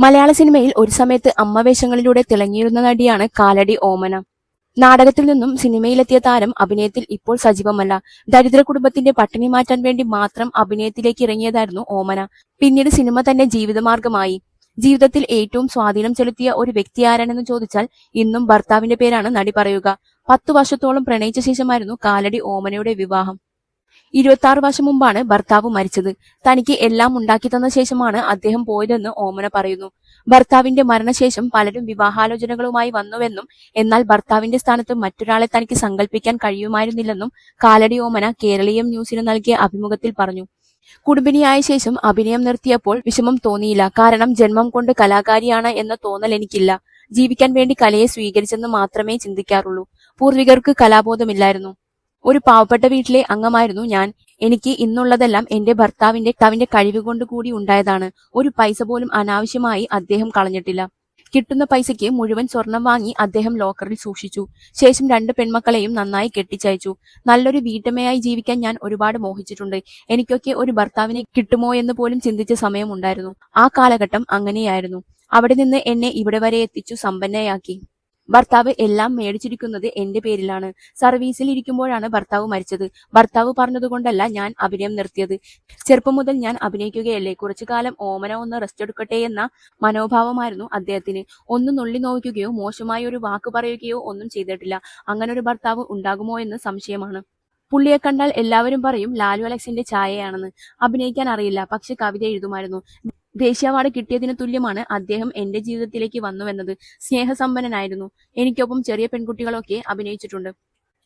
മലയാള സിനിമയിൽ ഒരു സമയത്ത് അമ്മവേഷങ്ങളിലൂടെ തിളങ്ങിയിരുന്ന നടിയാണ് കാലടി ഓമന. നാടകത്തിൽ നിന്നും സിനിമയിലെത്തിയ താരം അഭിനയത്തിൽ ഇപ്പോൾ സജീവമല്ല. ദരിദ്ര കുടുംബത്തിന്റെ പട്ടിണി മാറ്റാൻ വേണ്ടി മാത്രം അഭിനയത്തിലേക്ക് ഇറങ്ങിയതായിരുന്നു ഓമന. പിന്നീട് സിനിമ തന്നെ ജീവിതമാർഗമായി. ജീവിതത്തിൽ ഏറ്റവും സ്വാധീനം ചെലുത്തിയ ഒരു വ്യക്തി ആരാണെന്ന് ചോദിച്ചാൽ ഇന്നും ഭർത്താവിന്റെ പേരാണ് നടി പറയുക. പത്തു വർഷത്തോളം പ്രണയിച്ച ശേഷമായിരുന്നു കാലടി ഓമനയുടെ വിവാഹം. ഇരുപത്തി ആറ് വർഷം മുമ്പാണ് ഭർത്താവ് മരിച്ചത്. തനിക്ക് എല്ലാം ഉണ്ടാക്കി തന്ന ശേഷമാണ് അദ്ദേഹം പോയതെന്ന് ഓമന പറയുന്നു. ഭർത്താവിന്റെ മരണശേഷം പലരും വിവാഹാലോചനകളുമായി വന്നുവെന്നും എന്നാൽ ഭർത്താവിന്റെ സ്ഥാനത്ത് മറ്റൊരാളെ തനിക്ക് സങ്കല്പിക്കാൻ കഴിയുമായിരുന്നില്ലെന്നും കാലടി ഓമന കേരളീയം ന്യൂസിന് നൽകിയ അഭിമുഖത്തിൽ പറഞ്ഞു. കുടുംബിനിയായ ശേഷം അഭിനയം നിർത്തിയപ്പോൾ വിഷമം തോന്നിയില്ല. കാരണം ജന്മം കൊണ്ട് കലാകാരിയാണ് എന്ന തോന്നൽ എനിക്കില്ല. ജീവിക്കാൻ വേണ്ടി കലയെ സ്വീകരിച്ചെന്ന് മാത്രമേ ചിന്തിക്കാറുള്ളൂ. പൂർവികർക്ക് കലാബോധമില്ലായിരുന്നു. ഒരു പാവപ്പെട്ട വീട്ടിലെ അംഗമായിരുന്നു ഞാൻ. എനിക്ക് ഇന്നുള്ളതെല്ലാം എന്റെ ഭർത്താവിന്റെ കവിന്റെ കഴിവ് കൂടി ഉണ്ടായതാണ്. ഒരു പൈസ പോലും അനാവശ്യമായി അദ്ദേഹം കളഞ്ഞിട്ടില്ല. കിട്ടുന്ന പൈസയ്ക്ക് മുഴുവൻ സ്വർണം വാങ്ങി അദ്ദേഹം ലോക്കറിൽ സൂക്ഷിച്ചു. ശേഷം രണ്ട് പെൺമക്കളെയും നന്നായി കെട്ടിച്ചയച്ചു. നല്ലൊരു വീട്ടമ്മയായി ജീവിക്കാൻ ഞാൻ ഒരുപാട് മോഹിച്ചിട്ടുണ്ട്. എനിക്കൊക്കെ ഒരു ഭർത്താവിനെ കിട്ടുമോ എന്ന് പോലും ചിന്തിച്ച സമയമുണ്ടായിരുന്നു ആ കാലഘട്ടം അങ്ങനെയായിരുന്നു. അവിടെ നിന്ന് എന്നെ ഇവിടെ വരെ എത്തിച്ചു സമ്പന്നയാക്കി. ഭർത്താവ് എല്ലാം മേടിച്ചിരിക്കുന്നത് എന്റെ പേരിലാണ്. സർവീസിൽ ഇരിക്കുമ്പോഴാണ് ഭർത്താവ് മരിച്ചത്. ഭർത്താവ് പറഞ്ഞതുകൊണ്ടല്ല ഞാൻ അഭിനയം നിർത്തിയത്. ചെറുപ്പം മുതൽ ഞാൻ അഭിനയിക്കുകയല്ലേ? കുറച്ചു കാലം ഓമന ഒന്ന് റെസ്റ്റ് എടുക്കട്ടെ എന്ന മനോഭാവമായിരുന്നു അദ്ദേഹത്തിന്. ഒന്ന് നുള്ളി നോവിക്കുകയോ മോശമായ ഒരു വാക്ക് പറയുകയോ ഒന്നും ചെയ്തിട്ടില്ല. അങ്ങനെ ഒരു ഭർത്താവ് ഉണ്ടാകുമോ എന്ന് സംശയമാണ്. പുള്ളിയെ കണ്ടാൽ എല്ലാവരും പറയും ലാലു അലക്സിന്റെ ചായയാണെന്ന് അഭിനയിക്കാൻ അറിയില്ല പക്ഷെ കവിത എഴുതുമായിരുന്നു. ദേശീയ അവാർഡ് കിട്ടിയതിന് തുല്യമാണ് അദ്ദേഹം എന്റെ ജീവിതത്തിലേക്ക് വന്നുവെന്നത്. സ്നേഹസമ്പന്നനായിരുന്നു. എനിക്കൊപ്പം ചെറിയ പെൺകുട്ടികളൊക്കെ അഭിനയിച്ചിട്ടുണ്ട്.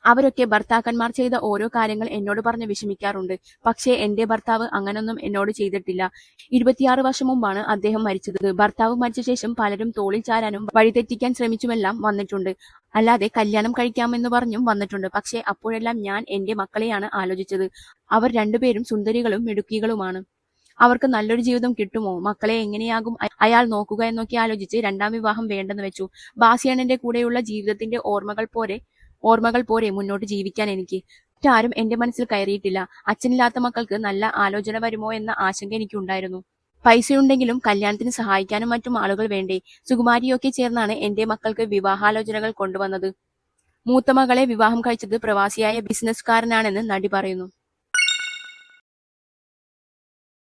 അവരൊക്കെ ഭർത്താക്കന്മാർ ചെയ്ത ഓരോ കാര്യങ്ങൾ എന്നോട് പറഞ്ഞ് വിഷമിക്കാറുണ്ട്. പക്ഷേ എന്റെ ഭർത്താവ് അങ്ങനൊന്നും എന്നോട് ചെയ്തിട്ടില്ല. ഇരുപത്തിയാറ് വർഷം മുമ്പാണ് അദ്ദേഹം മരിച്ചത്. ഭർത്താവ് മരിച്ച ശേഷം പലരും തോളിൽ ചാരാനും വഴിതെറ്റിക്കാൻ ശ്രമിച്ചുമെല്ലാം വന്നിട്ടുണ്ട്. അല്ലാതെ കല്യാണം കഴിക്കാമെന്ന് പറഞ്ഞും വന്നിട്ടുണ്ട്. പക്ഷേ അപ്പോഴെല്ലാം ഞാൻ എന്റെ മക്കളെയാണ് ആലോചിച്ചത്. അവർ രണ്ടുപേരും സുന്ദരികളും മിടുക്കികളുമാണ്. അവർക്ക് നല്ലൊരു ജീവിതം കിട്ടുമോ? മക്കളെ എങ്ങനെയാകും? അയാൾ നോക്കുക എന്നൊക്കെ ആലോചിച്ച് രണ്ടാം വിവാഹം വേണ്ടെന്ന് വെച്ചു. ബാസിയണ്ണന്റെ കൂടെയുള്ള ജീവിതത്തിന്റെ ഓർമ്മകൾ പോരെ? ഓർമ്മകൾ പോരെ മുന്നോട്ട് ജീവിക്കാൻ എനിക്ക്? മറ്റാരും എന്റെ മനസ്സിൽ കയറിയിട്ടില്ല. അച്ഛനില്ലാത്ത മക്കൾക്ക് നല്ല ആലോചന വരുമോ എന്ന ആശങ്ക എനിക്ക് എനിക്കുണ്ടായിരുന്നു. പൈസയുണ്ടെങ്കിലും കല്യാണത്തിന് സഹായിക്കാനും മറ്റും ആളുകൾ വേണ്ടേ? സുകുമാരിയൊക്കെ ചേർന്നാണ് എന്റെ മക്കൾക്ക് വിവാഹാലോചനകൾ കൊണ്ടുവന്നത്. മൂത്ത മകളെ വിവാഹം കഴിച്ചത് പ്രവാസിയായ ബിസിനസ്സുകാരനാണെന്ന് നടി പറയുന്നു.